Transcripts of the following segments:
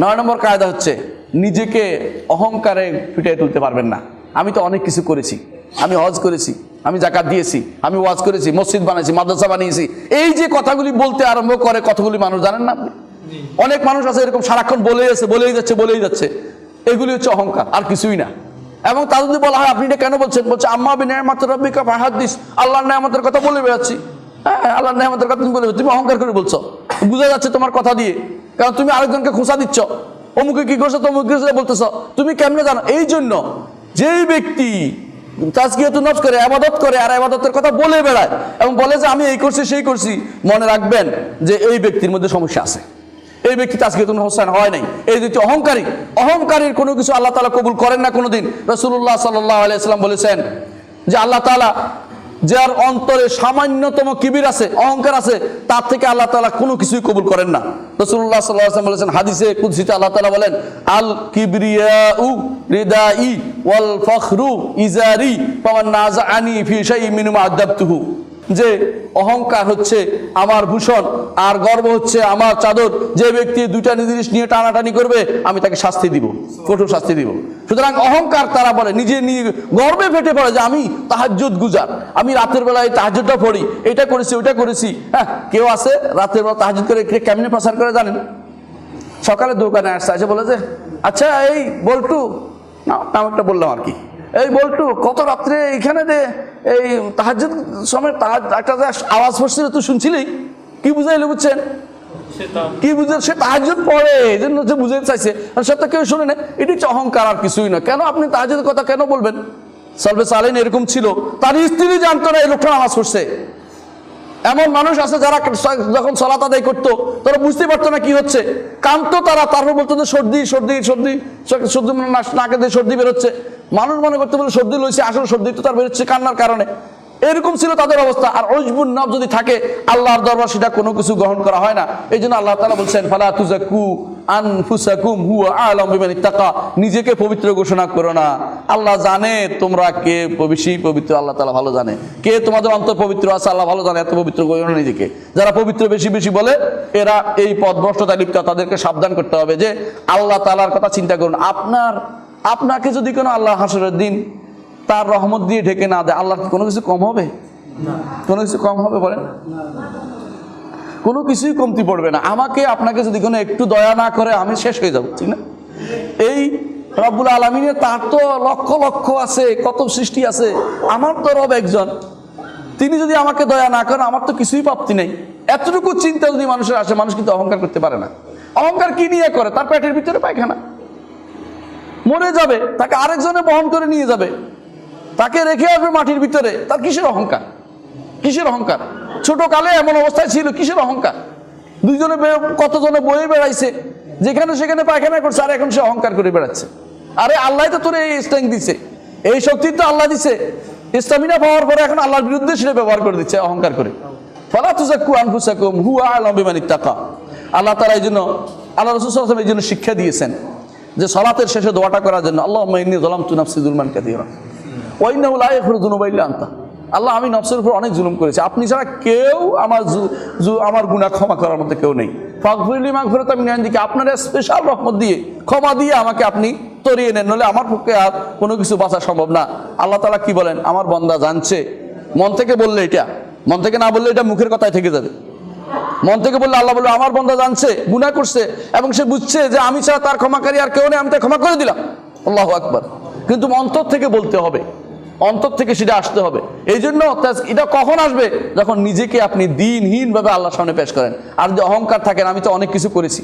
নয় নম্বর কায়দা হচ্ছে নিজেকে অহংকারে ফিটিয়ে তুলতে পারবেন না। আমি তো অনেক কিছু করেছি। আমি হজ করেছি, আমি জাকাত দিয়েছি, আমি ওয়াজ করেছি, মসজিদ বানিয়েছি মাদ্রাসা বানিয়েছি। এই যে কথাগুলি বলতে আরম্ভ করে, কতগুলি মানুষ জানেন না অনেক মানুষ আছে এরকম সারাক্ষণ বলেই আছে, বলেই যাচ্ছে বলেই যাচ্ছে। এগুলি হচ্ছে অহংকার, আর কিছুই না। এবং তা যদি বলা হয়, আপনি এটা কেন বলছেন? বলছে, আম্মা বিনয় মাত্র রব্বিকা ফাহাদিস। আল্লাহর নেয়ামতের কথা বলে বেড়াচ্ছি। হ্যাঁ আল্লাহর নেয়ামতের কথা তুমি বলে, তুমি অহংকার করে বলছো। বোঝা যাচ্ছে তোমার কথা দিয়ে। কারণ তুমি আরেকজনকে খোঁচা দিচ্ছ? অমুকে কি করছ, তমুকে কি বলতেছ? তুমি কেমনে জানো? এই জন্য যেই ব্যক্তি তাজকিয়াতু নফস করে আবাদত করে আর আবাদতের কথা বলে বেড়ায় এবং বলে যে আমি এই করছি, সেই করছি, মনে রাখবেন যে এই ব্যক্তির মধ্যে সমস্যা আছে। এই ব্যক্তি তাজকিয়াতুন হোসেন হয় নাই। এই ব্যক্তি অহংকারী। অহংকারীর কোনো কিছু আল্লাহ তালা কবুল করেন না কোনোদিন। রসুল্লাহ সাল্লাহ বলেছেন যে আল্লাহ তালা যার অন্তরে সামান্যতম কিবির আছে, অহংকার আছে, তার থেকে আল্লাহ তালা কোনো কিছুই কবুল করেন না। রসুল্লাহ সাল্লাম বলেছেন, হাদিসে কুদ্সিতে আল্লাহ তালা বলেন, আল কিবরিয়া উ রিদাই ওয়াল ফখরু ইজারি পাওয়ার নাজা আনি ফি শাই মিনুমা আদাবতুহু। যে অহংকার হচ্ছে আমার ভূষণ, আর গর্ব হচ্ছে আমার চাদর, যে ব্যক্তি দুইটা জিনিস নিয়ে টানাটানি করবে, আমি তাকে শাস্তি দিব, কঠোর শাস্তি দিব। সুতরাং অহংকার তারা বলে, নিজে গর্বে ফেটে পড়ে যে আমি তাহাজ্জুদ গুজার, আমি রাতের বেলায় তাহাজ্জুদটা পড়ি, এটা করেছি ওটা করেছি। হ্যাঁ কেউ আছে রাতের বেলা তাহাজ্জুদ করে কে কেমনে প্রচার করে জানেন? সকালে দোকানে আসছে, এসে বলে যে আচ্ছা এই বল্টু না একটা বললাম আর কি, এই বল্টু, কত রাত্রে এইখানে যে এই তাহাজ্জুদ সময় তাহাজ একটা আওয়াজ পড়ছিল তুই শুনছিলি? কি বুঝাইলে বুঝছেন? কি বুঝে সে তাহাজুদ পড়ে এই জন্য সে বুঝাইতে চাইছে। সে তো কেউ শুনে না এটি হচ্ছে অহংকার আর কিছুই না। কেন আপনি তাহাজুদের কথা কেন বলবেন? সলবে সালেন এরকম ছিল। তার স্ত্রী জানতো না এই লোকটা নামাজ পড়ছে এমন মানুষ আছে যারা যখন সলাত আদায় করতো তারা বুঝতে পারতো না কি হচ্ছে। কানতো তারা তারপর বলতো যে সর্দি সর্দি সর্দি সর্দি মানে নাকে দিয়ে সর্দি বেরোচ্ছে। মানুষ মনে করতে বলে সর্দি লইছে, আসলে সর্দি তো তার বেরোচ্ছে কান্নার কারণে। এরকম ছিল তাদের অবস্থা। আর অজবুন নব যদি থাকে, আল্লাহর দরবার সেটা কোনো কিছু গ্রহণ করা হয় না। এই জন্য আল্লাহ তালা বলছেন, ফালা তুজাকু আনফুসাকুম হুয়া আলম ইত্তাকা। নিজেকে পবিত্র ঘোষণা করো না। আল্লাহ জানে তোমরা কে বেশি পবিত্র, আল্লাহ তালা ভালো জানে। কে তোমাদের অন্তর পবিত্র আছে, আল্লাহ ভালো জানে, এত পবিত্র করো না নিজেকে। যারা পবিত্র বেশি বেশি বলে, এরা এই পথ ভ্রষ্টতা লিপ্ত, তাদেরকে সাবধান করতে হবে যে আল্লাহ তালার কথা চিন্তা করুন। আপনার আপনাকে যদি কোনো আল্লাহ হাসরের দিন তার রহমত দিয়ে ঢেকে না দেয় আল্লাহ কোনো কিছু কম হবে? কোনো কিছু কম হবে বলেন? কোনো কিছুই কমতি পড়বে না। আমাকে আপনাকে যদি কোনো একটু দয়া না করে আমি শেষ হয়ে যাব ঠিক না? এই রব্বুল আলমিনের তার তো লক্ষ লক্ষ আছে কত সৃষ্টি আছে। আমার তো রব একজন। তিনি যদি আমাকে দয়া না করেন আমার তো কিছুই প্রাপ্তি নেই। এতটুকু চিন্তা যদি মানুষের আসে মানুষ কিন্তু অহংকার করতে পারে না। অহংকার কি নিয়ে করে? তার পেটের ভিতরে পায়খানা। মরে যাবে, তাকে আরেকজনে বহন করে নিয়ে যাবে। তাকে রেখে আসবে মাটির ভিতরে। তার কিসের অহংকার? কিসের অহংকার? ছোট কালে এমন অবস্থায় ছিল, কিসের অহংকার? দুইজনে কতজনে বয়ে বেড়াইছে, যেখানে সেখানে পায়খানা করছে, আর এখন সে অহংকার করে বেড়াচ্ছে। আরে আল্লাহ তো তোর এই স্ট্রেংথ দিছে। এই শক্তি তো আল্লাহ দিছে। স্টামিনা পাওয়ার পরে এখন আল্লাহর বিরুদ্ধে সেটা ব্যবহার করে দিচ্ছে, অহংকার করে। ফালা তুজাক্কু আনফুসাকুম, হুয়া আলাম বিমানিত তাকা আল্লাহ তারা এই জন্য আল্লাহ রসুল এই জন্য শিক্ষা দিয়েছেন। যে সালাতের শেষে দোয়াটা করার জন্য আল্লাহ ইন্নী যালামতু নাফসি যুলমান কাসীরা ওয়াইনাহু লা ইয়াগফিরু যুনুবা ইল্লা আনতা। আল্লাহ, আমি নফসের উপর অনেক জুলুম করেছি। আপনি ছাড়া কেউ আমার আমার গুনাহ ক্ষমা করার মধ্যে কেউ নেই। ফাগফিরলি মাগফিরাতাম মিন ইনদিকা আপনার স্পেশাল রহমত দিয়ে, ক্ষমা দিয়ে আমাকে আপনি তরিয়ে নেন। নলে আমার পক্ষে আর কোনো কিছু বাঁচা সম্ভব না। আল্লাহ তাআলা কি বলেন? আমার বন্দা জানছে। মন থেকে বললে এটা, মন থেকে না বললে এটা মুখের কথায় থেকে যাবে। মন থেকে বললে আল্লাহ বলল, আমার বন্ধা জানছে, গুনাহ করছে এবং সে বুঝছে যে আমি ছাড়া তার ক্ষমাকারী আর কেউ নেই, আমি তাকে ক্ষমা করে দিলাম। আল্লাহ আকবার। কিন্তু অন্তর থেকে বলতে হবে, অন্তর থেকে সেটা আসতে হবে। এই জন্য এটা কখন আসবে? যখন নিজেকে আপনি দিনহীন ভাবে আল্লাহর সামনে পেশ করেন। আর যে অহংকার থাকেন, আমি তো অনেক কিছু করেছি।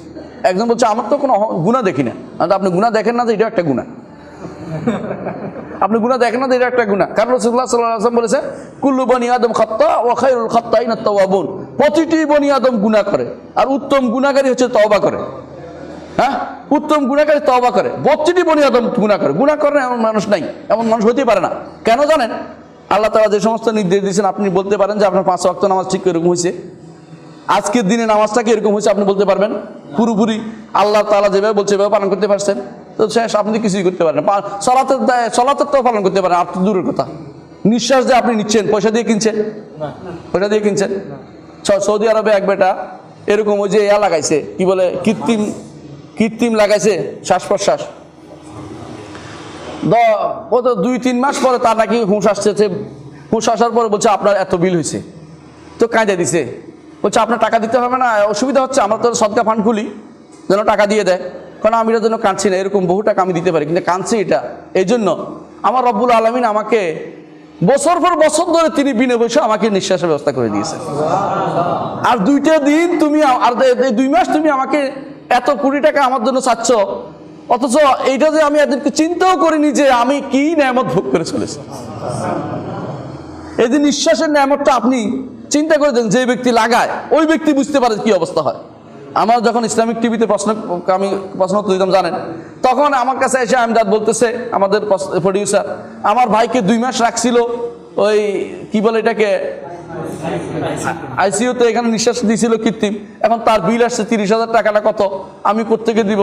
একজন বলছে, আমার তো কোনো গুণা দেখি না। আপনি গুণা দেখেন না যে এটা একটা গুণা আপনি গুণা দেখেন না, এটা একটা গুণা কারণ রসুল্লাহ সাল্লাহ আসলাম বলেছে, কুল্লু বনি আদম খত্তা ও খাইরুল খত্তা ইনা তওয়াবুন প্রতিটি বনি আদম গুণা করে। আর উত্তম গুণাকারী হচ্ছে তওবা করে। হ্যাঁ? উত্তম গুণাকারী তওবা করে। প্রতিটি বনি আদম গুণা করে। গুণা করে না এমন মানুষ নাই, এমন মানুষ হতে পারে না। কেন জানেন? আল্লাহ তালা যে সমস্ত নির্দেশ দিয়েছেন, আপনি বলতে পারেন যে আপনার পাঁচ ওয়াক্ত নামাজ ঠিক এরকম হয়েছে। আজকের দিনে নামাজটা কি এরকম হয়েছে আপনি বলতে পারবেন? পুরোপুরি আল্লাহ তালা যেভাবে বলছে এভাবে পালন করতে পারছেন। তো শেষ আপনি কিছুই করতে পারেন সলাতের দায়- সলাতের তো পালন করতে পারেন আর তো দূরের কথা। নিঃশ্বাস যে আপনি নিচ্ছেন পয়সা দিয়ে কিনছেন? পয়সা দিয়ে কিনছেন? সৌদি আরবে এক বেটা এরকম ওই যে ইয়া লাগাইছে কি বলে কৃত্রিম কৃত্রিম লাগাইছে শ্বাস প্রশ্বাস ও তো দুই তিন মাস পরে তার নাকি হুঁশ আসছে হুঁশ আসার পরে বলছে আপনার এত বিল হয়েছে। তো কাঁদে দিছে। বলছে আপনার টাকা দিতে হবে না অসুবিধা হচ্ছে আমরা তো সদকা ফান্ড খুলি যেন টাকা দিয়ে দেয়। কারণ আমি এটার জন্য কাঁদছি না, এরকম বহু টাকা আমি দিতে পারি, কিন্তু কাঁদছি এটা। এই জন্য আমার রব্বুল আলমিন আমাকে বছর পর বছর ধরে তিনি বিনে বসে আমাকে নিঃশ্বাসের ব্যবস্থা করে দিয়েছে আর দুইটা দিন তুমি আর দুই মাস তুমি আমাকে এত কোটি টাকা আমার জন্য চাচ্ছ, অথচ এইটা যে আমি এদেরকে চিন্তাও করিনি যে আমি কি ন্যামত ভোগ করে চলেছি। এই যে নিঃশ্বাসের ন্যামতটা আপনি চিন্তা করে দেন, যে ব্যক্তি লাগায়, ওই ব্যক্তি বুঝতে পারে কি অবস্থা হয়। আমার যখন ইসলামিক টিভিতে প্রশ্ন, আমি প্রশ্ন উত্তর দিতাম, জানেন? তখন আমার কাছে এসে আমদাদ বলতেছে, আমাদের প্রডিউসার আমার ভাইকে দুই মাস রাখছিল ওই, কি বলে এটাকে? আইসিইউতে এখানে নিঃশ্বাস দিয়েছিল কৃত্রিম। এখন তার বিল আসছে তিরিশ হাজার টাকাটা কত? আমি কোত্থেকে দিব?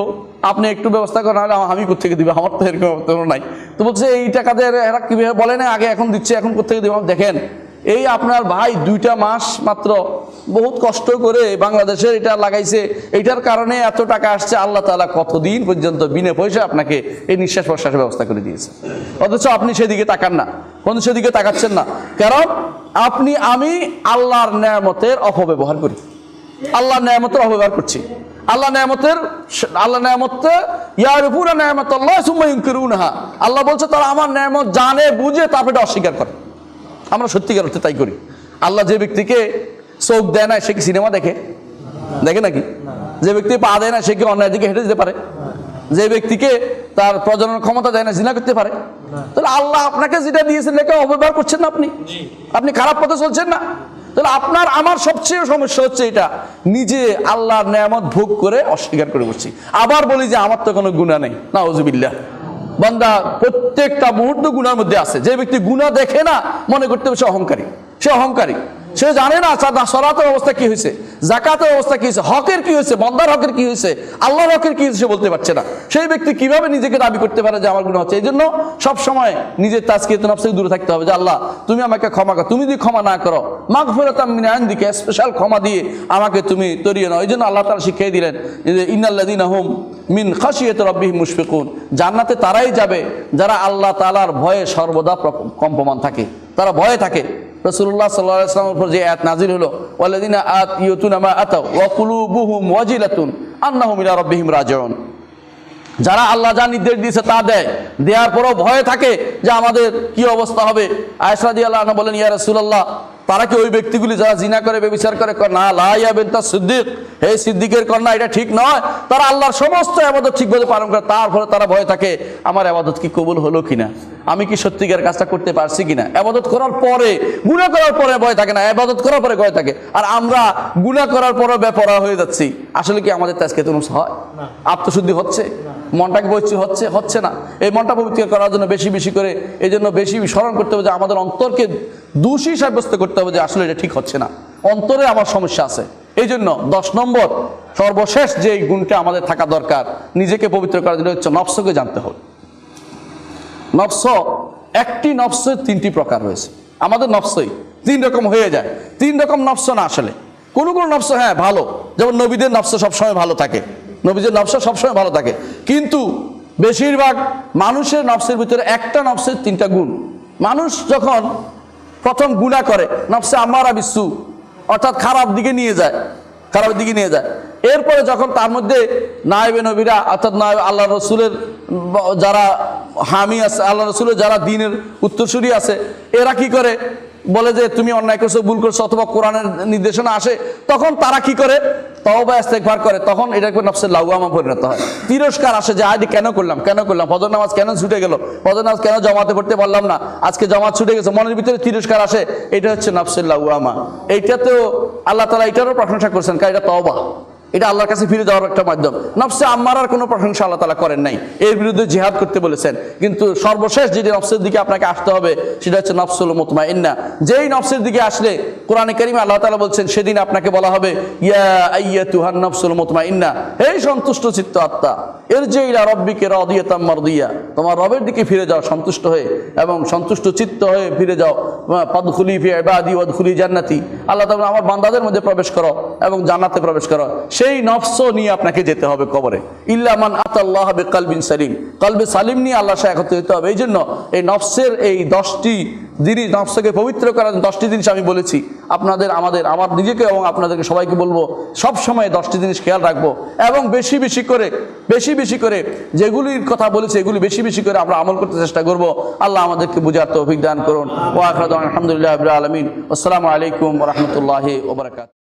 আপনি একটু ব্যবস্থা করেন, নাহলে আমি কোত্থেকে দিব? আমার তো এরকম নাই। তো বলছে, এই টাকা দিয়ে এরা কীভাবে বলে না? আগে এখন দিচ্ছে, এখন কোত্থেকে দিব? দেখেন এই আপনার ভাই দুইটা মাস মাত্র বহুত কষ্ট করে বাংলাদেশের এটা লাগাইছে। এইটার কারণে এত টাকা আসছে, আল্লাহ তালা কতদিন পর্যন্ত বিনা পয়সা আপনাকে এই নিঃশ্বাস প্রশ্বাসের ব্যবস্থা করে দিয়েছে। অথচ আপনি সেদিকে তাকান না কোন সেদিকে তাকাচ্ছেন না। কারণ আপনি, আমি আল্লাহর নেয়ামতের অপব্যবহার করি। আল্লাহর নেয়ামতের অপব্যবহার করছি। আল্লাহ নেয়ামতের আল্লাহ নেয়ামতে ইয়ার উপর নেয়ামত আল্লাহ সুম্মাইন করুনহা আল্লাহ বলছে, তারা আমার নেয়ামত জানে, বুঝে তারপরে অস্বীকার করে। আমরা সত্যিকার অর্থে তাই করি। আল্লাহ যে ব্যক্তিকে চোখ দেয় না, সে কি সিনেমা দেখে? দেখে নাকি? যে ব্যক্তি পা দেয় না, সে কি অন্যায় দিকে হেঁটে যেতে পারে? যে ব্যক্তিকে তার প্রজনন ক্ষমতা দেয় না, জিনা করতে পারে? তাহলে আল্লাহ আপনাকে যেটা দিয়েছেন, এটাকে অব্যবহার করছেন না আপনি? আপনি খারাপ পথে চলছেন না? তাহলে আপনার, আমার সবচেয়ে সমস্যা হচ্ছে এটা। নিজে আল্লাহর নেয়ামত ভোগ করে অস্বীকার করে বসছি। আবার বলি যে, আমার তো কোনো গুণা নেই। না ওজুবিল্লাহ বান্দা প্রত্যেকটা মুহূর্ত গুনার মধ্যে আছে। যে ব্যক্তি গুণা দেখে না, মনে করতে সে অহংকারী। সে অহংকারী। সে জানে না সাদা সরাতের অবস্থা কি হয়েছে জাকাতের অবস্থা কি হয়েছে, হকের কি হয়েছে, বন্দার হকের কি হয়েছে, আল্লাহর হকের কি হয়েছে সে বলতে পারছে না। সেই ব্যক্তি কীভাবে নিজেকে দাবি করতে পারে যে আমার গুণ হচ্ছে? এই জন্য সবসময় নিজের তাজকে নাফস থেকে দূরে থাকতে হবে যে, আল্লাহ, তুমি আমাকে ক্ষমা করো, তুমি যদি ক্ষমা না করো মাঘ ফেরতাম মিনায়ন দিকে স্পেশাল ক্ষমা দিয়ে আমাকে তুমি তরিয়ে নাও। এই জন্য আল্লাহ তারা শিখিয়ে দিলেন যে ইন্নাল্লাদিন আহম মিন খাসিয়ত রব্বিহি মুশফিকুন। জান্নাতে তারাই যাবে যারা আল্লাহ তালার ভয়ে সর্বদা কম্পমান থাকে, তারা ভয়ে থাকে। রসুল্লাহ সাল্লাহ উপর যে আয়াত নাজির হলো ওয়ালাদিনা আত যারা আল্লাহ যা নির্দেশ দিয়েছে তা দেয়, দেওয়ার পরও ভয়ে থাকে যে আমাদের কি অবস্থা হবে। আয়সাদি আল্লাহ বলেন, ইয়া রাসূলুল্লাহ তারা কি ওই ব্যক্তিগুলি যারা জিনা করে বেবিচার করে? না লাইয়া বেন্তা সিদ্দিক। হে সিদ্দিকের কন্যা এটা ঠিক নয়। তারা আল্লাহর সমস্ত আবাদত ঠিকভাবে পালন করে তারপরে তারা ভয় থাকে আমার আবাদত কি কবুল হলো কিনা? আমি কি সত্যিকার কাজটা করতে পারছি কিনা? আবাদত করার পরে গুণা করার পরে ভয় থাকে না আবাদত করার পরে ভয় থাকে। আর আমরা গুণা করার পরে বেপরা হয়ে যাচ্ছি। আসলে কি আমাদের তাজকে তুমি হয়? আত্মশুদ্ধি হচ্ছে? মনটাকে পবিত্র হচ্ছে? হচ্ছে না। এই মনটা পবিত্র করার জন্য বেশি বেশি করে এই জন্য বেশি স্মরণ করতে হবে যে আমাদের অন্তরকে দোষী সাব্যস্ত করতে হবে যে আসলে এটা ঠিক হচ্ছে না। অন্তরে আমার সমস্যা আছে। এই জন্য দশ নম্বর, সর্বশেষ যে গুণটা আমাদের থাকা দরকার, নিজেকে পবিত্র করার জন্য হচ্ছে নফসকে জানতে হবে। নফস, একটি নফসের তিনটি প্রকার রয়েছে। আমাদের নফসই তিন রকম হয়ে যায়। তিন রকম নফস না আসলে। কোনো কোনো নফস হ্যাঁ ভালো। যেমন নবীদের নফস সবসময় ভালো থাকে। নবীদের নফস সবসময় ভালো থাকে। কিন্তু বেশিরভাগ মানুষের নফসের ভিতরে একটা নফসের তিনটা গুণ। মানুষ যখন প্রথম গুণা করে নফসে আমারা বিশ্বু অর্থাৎ খারাপ দিকে নিয়ে যায় খারাপ দিকে নিয়ে যায়। এরপরে যখন তার মধ্যে নায়েবে নবীরা, অর্থাৎ নায়েব আল্লাহ রসুলের, যারা হামি আছে, আল্লাহ রসুলের যারা দিনের উত্তরসূরি আছে, এরা কি করে? বলে যে তুমি অন্যায় করছ, ভুল করছ, অথবা কোরআনের নির্দেশনা আসে, তখন তারা কি করে? তওবা, ইস্তেগফার করে। তখন এটা নফসের লাউয়ামা পরিণত হয়। তিরস্কার আসে যে আজকে কেন করলাম কেন করলাম? ফজর নামাজ কেন ছুটে গেল? ফজর নামাজ কেন জমাতে পড়তে পারলাম না? আজকে জমাত ছুটে গেছে, মনের ভিতরে তিরস্কার আসে। এটা হচ্ছে নফসের লাউয়ামা এইটাতেও আল্লাহ তালা এটারও প্রশংসা করছেন, কারণ এটা তওবা। এটা আল্লাহর কাছে ফিরে যাওয়ার একটা মাধ্যম। নফসে আম্মার আর কোনো প্রশংসা আল্লাহ তালা করেন নাই। এর বিরুদ্ধে জিহাদ করতে বলেছেন। কিন্তু সর্বশেষ যেটি নফসের দিকে আপনাকে আসতে হবে, সেটা হচ্ছে নফসুল মোতমা ইন্না যেই নফসের দিকে আসলে কোরআনে করিমে আল্লাহ তালা বলছেন, সেদিন আপনাকে বলা হবে, ইয়া আইয়া তুহান নফসুল মোতমা ইন্না এই সন্তুষ্ট চিত্ত আত্মা এর যে ইলা রব্বিকে রদিয়াতাম মারদিয়া। তোমার রবের দিকে ফিরে যাও, সন্তুষ্ট হয়ে এবং সন্তুষ্ট চিত্ত হয়ে ফিরে যাও। পদখুলি ফি ইবাদি ওয়াদখুলি জান্নাতি। আল্লাহ তাআলা আমার বান্দাদের মধ্যে প্রবেশ করো। এবং জান্নাতে প্রবেশ করো। সেই নফস নিয়ে আপনাকে যেতে হবে কবরে। ইল্লা মান আতাল্লাহ বিকালবিন সালিম। কলবে সালিম নিয়ে আল্লাহ সাথে একত্রিত হতে হবে। এই জন্য এই নফসের এই দশটি জিনিস নফসকে পবিত্র করার দশটি জিনিস আমি বলেছি। আপনাদের, আমাদের, আমার নিজেকে এবং আপনাদেরকে সবাইকে বলব, সব সময় দশটি জিনিস খেয়াল রাখব। এবং বেশি বেশি করে, বেশি বেশি করে যেগুলির কথা বলেছি, এগুলি বেশি বেশি করে আমরা আমল করতে চেষ্টা করব। আল্লাহ আমাদেরকে বুঝার তৌফিক দান করুন। ও আখরাদ আলহামদুলিল্লাহ আলমিন। আসসালামু আলাইকুম রহমতুল্লাহ ওবরাকাত